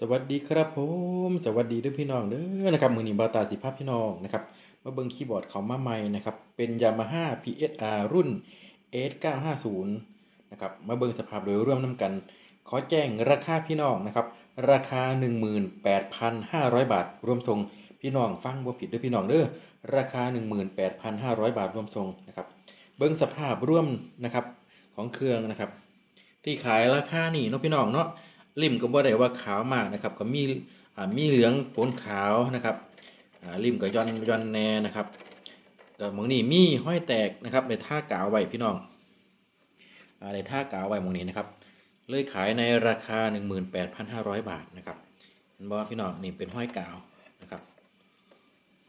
สวัสดีครับผมสวัสดีด้วยพี่น้องเด้อนะครับมือนีบาตาสิภาพพี่น้องนะครับมาเบิ่งคีย์บอร์ดเขามาใหม่นะครับเป็น Yamaha PSR รุ่น S950 นะครับมาเบิ่งสภาพโดยรวมน้ำกัน ขอแจ้งราคาพี่น้องนะครับราคา 18,500 บาท รวมส่งพี่น้องฟังบ่ผิดด้วยพี่น้องเด้อราคา 18,500 บาทรวมส่งนะครับเบิ่งสภาพร่วมนะครับของเครื่องนะครับที่ขายราคานี่เนาะพี่น้องเนาะ ริมก็บ่ได้ว่าขาวมากนะครับ ก็มีอ่ามีเหลืองปนขาวนะครับอ่าริมก็ย้อนย้อนแน่นะครับก็หมองนี้มีห้อยแตกนะครับในท่ากาวไว้พี่น้องอ่าในท่ากาวไว้หมองนี้นะครับเลยขายในราคา 18,500 บาทนะครับเห็นบ่พี่น้องนี่เป็นห้อยกาวนะครับ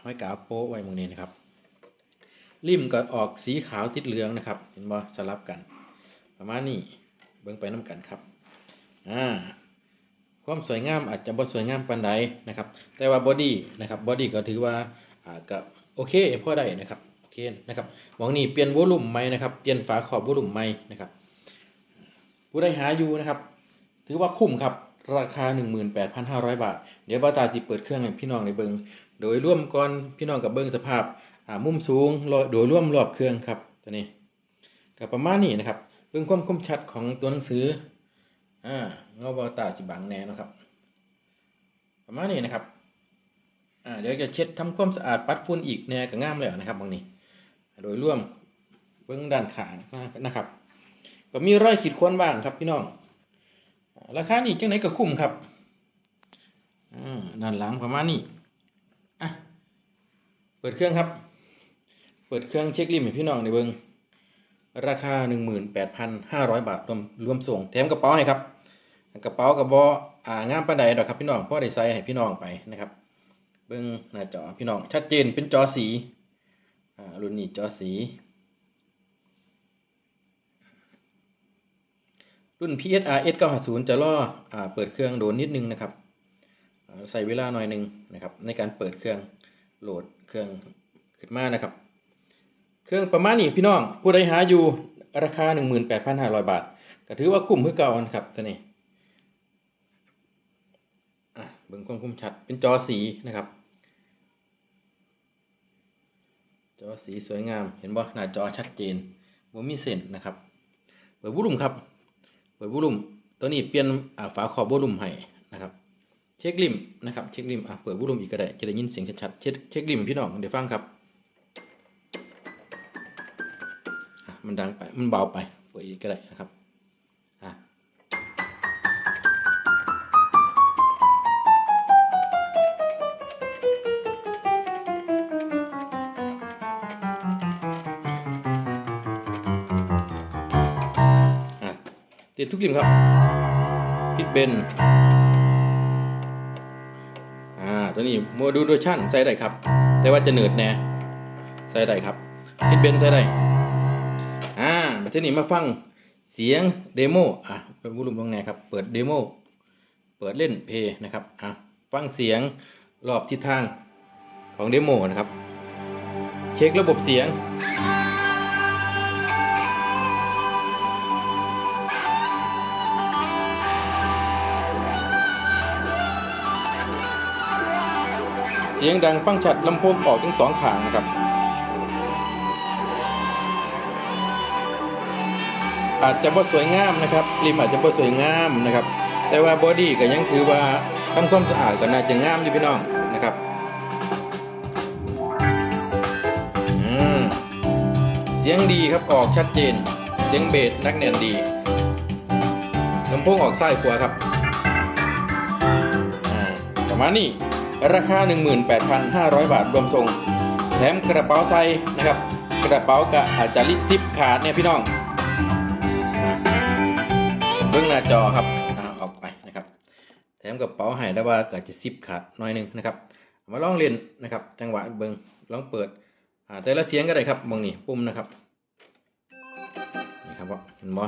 ห้อยกาวโป๊ไว้หมองนี้นะครับริมก็ออกสีขาวติดเหลืองนะครับ เห็นบ่สลับกัน ประมาณนี้เบิ่งไปน้กันครับ อ่า ความสวยงามอาจจะบ่สวยงามปานใดนะครับ แต่ว่าบอดี้นะครับบอดี้ก็ถือว่าอ่าก็โอเคพอได้นะครับโอเคนะครับหมองนี้เปลี่ยนวอลุ่มใหม่นะครับเปลี่ยนฝาขอบวอลุ่มใหม่นะครับผู้ใดหาอยู่นะครับ ถือว่าคุ้มครับราคา 18,500 บาท เดี๋ยวบาตาสิเปิดเครื่องให้พี่น้องในเบิงโดยร่วมก่อนพี่น้องกับเบิงสภาพอ่ามุมสูงโดยร่วมรอบเครื่องครับตัวนี้ก็ประมาณนี้นะครับเบิ่งความคมชัดของตัวหนังสือ อ่าเงาบอตาสิบังแน่นะครับ ประมาณนี้นะครับ อ่าเดี๋ยวจะเช็ดทำความสะอาดปัดฝุ่นอีกแน่ก็งามแล้วนะครับบางนี้ โดยร่วมเบื้องด้านขางนะครับ ก็มีรอยขีดข่วนบ้างครับพี่น้อง ราคานี้จังไหนก็คุ้มครับอ่าด้านหลังประมาณนี้อะเปิดเครื่องครับ เปิดเครื่องเช็คลิมให้พี่น้องในเบิ้งราคา 18,500 บาทรวมรวมส่งแถมกระเป๋าให้ครับ กระเป๋ากับบออ่างามปานใดดอกครับพี่น้องพ่อได้ใส่ให้พี่น้องไปนะครับ เบิ้องหน้าจอพี่น้องชัดเจนเป็นจอสีอ่ารุ่นนี้จอสี รุ่น PSR S950 จะล่ออ่าเปิดเครื่องโดนนิดนึงนะครับใส่เวลาหน่อยหนึงนะครับ ในการเปิดเครื่องโหลดเครื่องขึ้นมานะครับ เครื่องประมาณนี้พี่น้องผู้ใดหาอยู่ราคา 18,500 บาท ก็ถือว่าคุ้มคือเก่านะครับตัวนี้อะ เบิ่งความคมชัดเป็นจอสีนะครับ จอสีสวยงาม เห็นบ่หน้าจอชัดเจนบ่มีเส้นนะครับ เปิดบุลุ่มครับ เปิดบุลุ่มตัวนี้เปลี่ยนอ่าฝาขอบบุลุ่มให้นะครับ เช็คริมนะครับ เช็คริมอะเปิดบุลุ่มอีกก็ได้จะได้ยินเสียงชัดๆเช็คเช็คริมพี่น้องเดี๋ยวฟังครับมันดังไปมันเบาไปเปิดอีกก็ได้นะครับ ติดทุกริมครับพิดเบนอ่าตัวนี้โมดูโดชั่นใส่ได้ครับ แต่ว่าจะเหนืดแน่ใส่ได้ครับพิดเบนใส่ได้อ่ามาที่นี่มาฟังเสียงเดโมอะเป็นผู้ลุมตรงไหนครับ เปิดเดโมเปิดเล่นเพลงนะครับอะฟังเสียงรอบทิศทางของเดโมนะครับ เช็คระบบเสียง เสียงดังฟังชัดลำโพงออกทั้งสองขางนะครับ อาจจะบ่สวยงามนะครับริมอาจจะบ่สวยงามนะครับ แต่ว่าบอดี้ก็ยังถือว่าทำความสะอาดก็น่าจะงามอยู่พี่น้องนะครับเสียงดีครับออกชัดเจน เสียงเบสนักแน่นดีลำโพงออกซ้ายขวาครับอ่าประมาณนี้ ราคา 18,500 บาทรวมส่ง แถมกระเป๋าใส่นะครับ กระเป๋าก็อาจจะลิดซิปขาดเนี่ยพี่น้องเบื้องหน้าจอครับอ่าออกไปนะครับ แถมกับเป๋าให้แล้ว่าก็จจะซิปขาดหน่อยหนึงนะครับ มาลองเล่นนะครับ จังหวะเบิ้งลองเปิดอ่าแต่ละเสียงก็ได้ครับมองนี่ปุ่มนะครับนี่ครับว่าเห็นบ่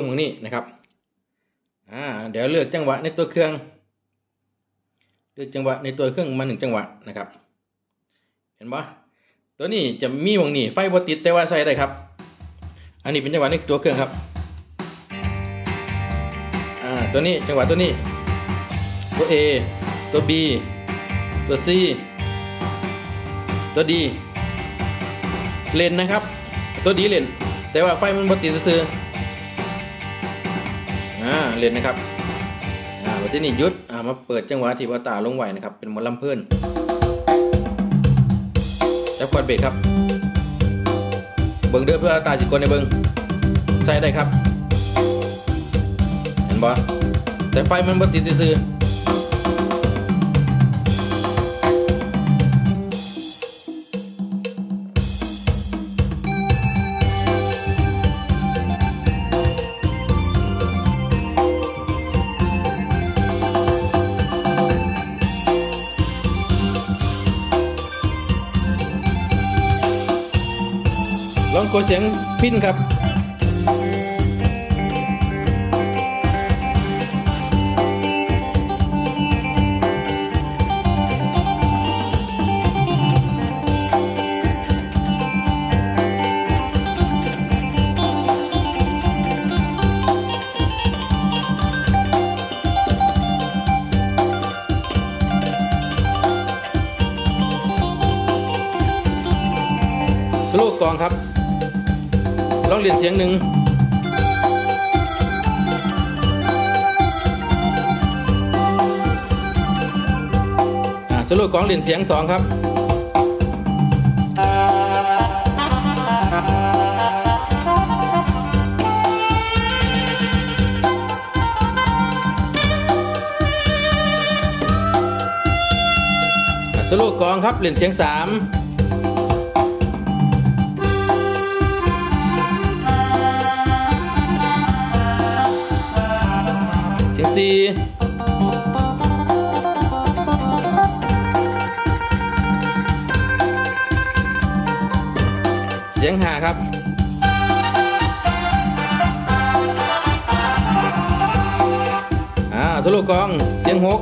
งหมองนี้นะครับอ่าเดี๋ยวเลือกจังหวะในตัวเครื่อง เลือกจังหวะในตัวเครื่องมาหนึ่งจังหวะนะครับ เห็นปะตัวนี้จะมีหมองนี้ไฟบติดแต่ว่าใส่ได้ครับ อันนี้เป็นจังหวะในตัวเครื่องครับอ่าตัวนี้จังหวะตัวนี้ตัว A ตัว B ตัว C ตัว D เลนนะครับ ตัวดีเลนแต่ว่าไฟมันบติดซื่อๆอ่า เลนนะครับอ่าวันที่นี่ยุดอ่ามาเปิดจังหวะที่ว่าตาลงไหวนะครับ เป็นมอลำเพื่อนแล้วควอดเบรกครับ เบิ้งเด้อเพื่อตาจิตกนในเบิ้งใส่ได้ครับ เห็นบ่แต่ไฟมันบ่ติดซื่อ ลองกดเสียงพินครับสโลกองครับ ลองเรียนเสียงหนึ่งอ่าสโลกองเรียนเสียงสองครับอ่าสโลกองครับเรียนเสียงสาม เสียงสี่เสียงห้าครับ อ่าสโลกองเสียงหก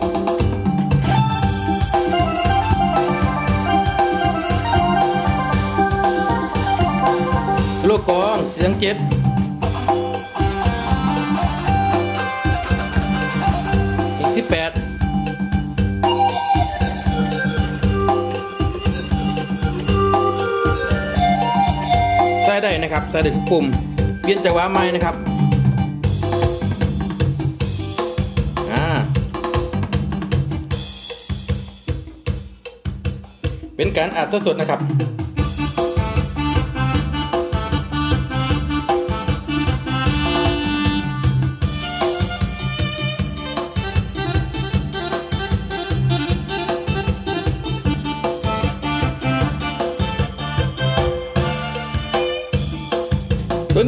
สโลกองเสียงเจ็ด นะครับใส่ได้ทุกปุ่มเปลี่ยนจังหวะใหม่นะครับเป็นการอัดสดนะครับ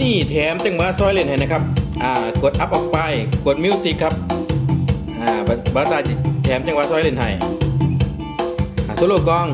นี้แถมจังหวะซอยเล่นให้นะครับ อ่ากดอัพออกไป กดมิวสิกครับ อ่าบาตาแถมจังหวะซอยเล่นให้อ่าโซโล่กอง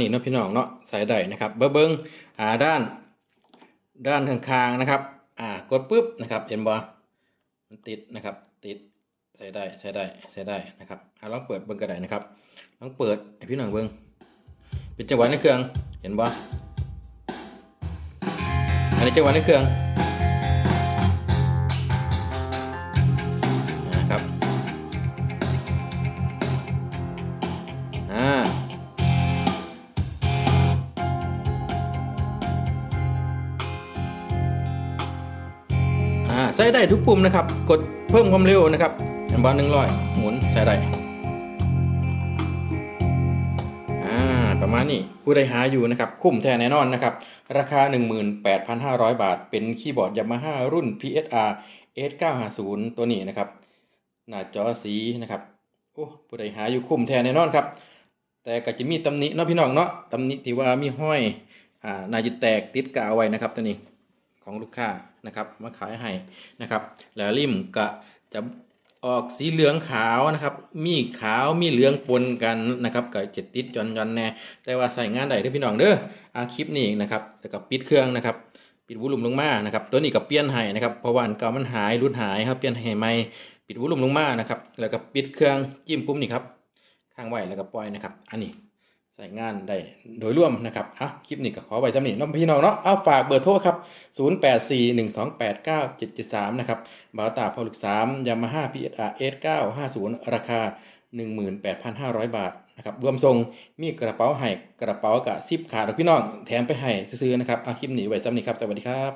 นี้เนาะพี่น้องเนาะใส่ได้นะครับเบอร์เบิงอ่าด้าน ด้านข้างๆนะครับ อ่ากดปุ๊บนะครับเห็นบ่มันติดนะครับ ติดใส่ได้ใส่ได้ใส่ได้นะครับอ่าลองเปิดเบิ้งกระไดนะครับลองเปิดให้พี่น้องเบิงเป็นจังหวะในเครื่องเห็นบ่อันนี้จังหวะในเครื่อง ได้ทุกปุ่มนะครับ กดเพิ่มความเร็วนะครับเห็นบ่หนึ่งร้อยหมุนใช้ได้อ่าประมาณนี้ผู้ใดหาอยู่นะครับ คุ้มแท้แน่นอนนะครับ ราคา 18,500 บาท เป็นคีย์บอร์ด Yamaha รุ่น PSR S950 ตัวนี้นะครับ หน้าจอสีนะครับโอ้ผู้ใดหาอยู่คุ้มแท้แน่นอนครับ แต่ก็จะมีตำหนิเนาะพี่น้องเนาะตำหนิที่ว่ามีห้อยอ่าน่าจะแตกติดกาวไว้นะครับตัวนี้ ของลูกค้านะครับ มาขายให้นะครับแล้วริมก็จะออกสีเหลืองขาวนะครับ มีขาวมีเหลืองปนกันนะครับก็จะติดจอนๆแน่แต่ว่าใส่งานได้เด้อพี่น้องเด้ออาคลิปนี้นะครับแต่ก็ปิดเครื่องนะครับปิดวอลลุ่มลงมานะครับ ตัวนี้ก็เปลี่ยนให้นะครับเพราะว่าอันเก่ามันหายรุดหายครับเปลี่ยนให้ใหม่ปิดวอลลุ่มลงมานะครับ แล้วก็ปิดเครื่องจิ้มปุ่มนี่ครับข้างไว้แล้วก็ปล่อยนะครับ อันนี้ ส่งานได้โดยร่วมนะครับอะคลิปนี้ก็ขอไว้สำนีน้องพี่น้องเนาะเอาฝากเบอร์โทรครับ 0841289773 นะครับบาตาพอลึก3 Yamaha PSR S950 ราคา 18,500 บาทนะครับรวมทรงมีกระเป๋าให้กระเป๋ากับซิปขาดพี่น้องแถมไปให้ซื้อๆนะครับเอาคลิปนี้ไว้สำนีครับ สวัสดีครับ